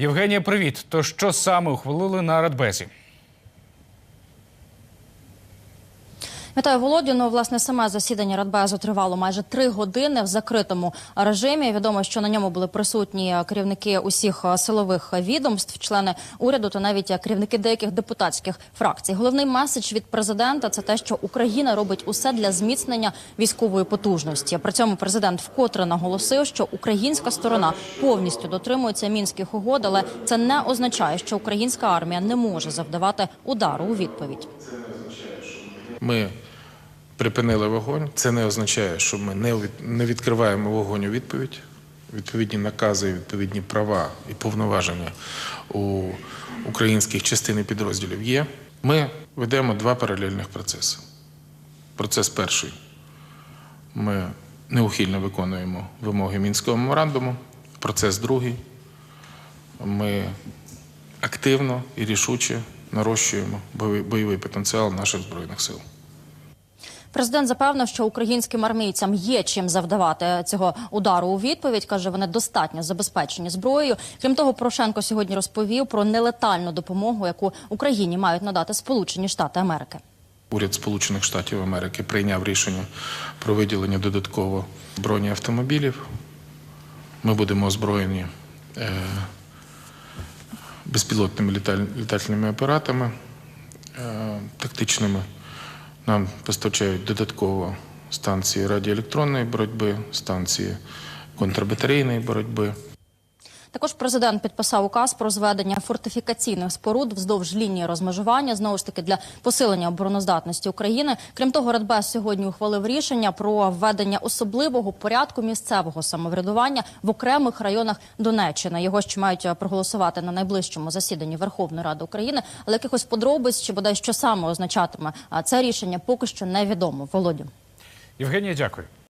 Євгенія, привіт. То що саме ухвалили на Радбезі? Вітаю Володю. Ну, власне, саме засідання Радбезу тривало майже три години в закритому режимі. Відомо, що на ньому були присутні керівники усіх е, силових відомств, члени уряду та навіть е, керівники деяких депутатських фракцій. Головний меседж від президента це те, що Україна робить усе для зміцнення військової потужності. При цьому президент вкотре наголосив, що українська сторона повністю дотримується мінських угод, але це не означає, що українська армія не може завдавати удару у відповідь. Ми припинили вогонь. Це не означає, що ми не від- не відкриваємо вогонь у відповідь. Відповідні накази, відповідні права і повноваження у українських частин і підрозділів є. Ми ведемо два паралельних процеси. Процес перший. Ми неухильно виконуємо вимоги Мінського меморандуму. Процес другий. Ми активно і рішуче нарощуємо бойовий потенціал наших збройних сил. Президент запевнив, що українським армійцям є чим завдавати цього удару у відповідь. каже, вони достатньо забезпечені зброєю. Крім того, Порошенко сьогодні розповів про нелетальну допомогу, яку Україні мають надати Сполучені Штати Америки. Уряд Сполучених Штатів Америки прийняв рішення про виділення додатково бронеавтомобілів. Ми будемо озброєні е, безпілотними літаль- літательними апаратами е, тактичними. Нам постачають додатково станції радіоелектронної боротьби, станції контрбатарейної боротьби. Також президент підписав указ про зведення фортифікаційних споруд вздовж лінії розмежування знову ж таки для посилення обороноздатності України. Крім того, Радбез сьогодні ухвалив рішення про введення особливого порядку місцевого самоврядування в окремих районах Донеччини. Його ще мають е, проголосувати на найближчому засіданні Верховної Ради України. Але якихось подробиць чи бодай що саме означатиме це рішення, поки що невідомо. Володю. Євгенія, дякую.